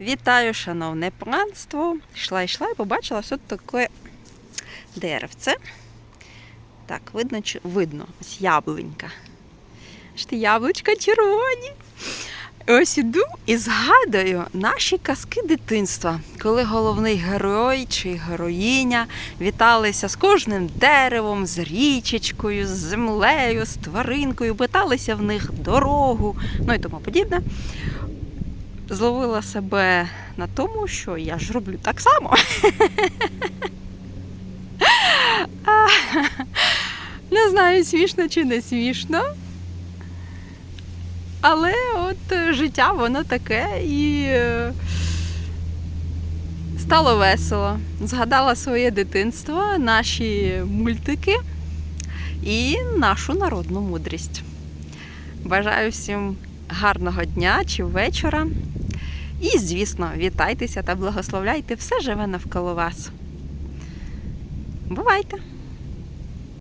Вітаю, шановне панство. Йшла, йшла і побачила ось таке деревце. Так, видно, чи видно, ось яблунька. Ті яблучка червоні. Ось іду і згадую наші казки дитинства, коли головний герой чи героїня віталися з кожним деревом, з річечкою, з землею, з тваринкою, питалися в них дорогу, ну і тому подібне зловила себе на тому, що я ж роблю так само. Не знаю, смішно чи не смішно. Але от е, життя воно таке і е, стало весело. Згадала своє дитинство, наші мультики і нашу народну мудрість. Бажаю всім гарного дня чи вечора. І, звісно, вітайтеся та благословляйте все живе навколо вас. Бувайте!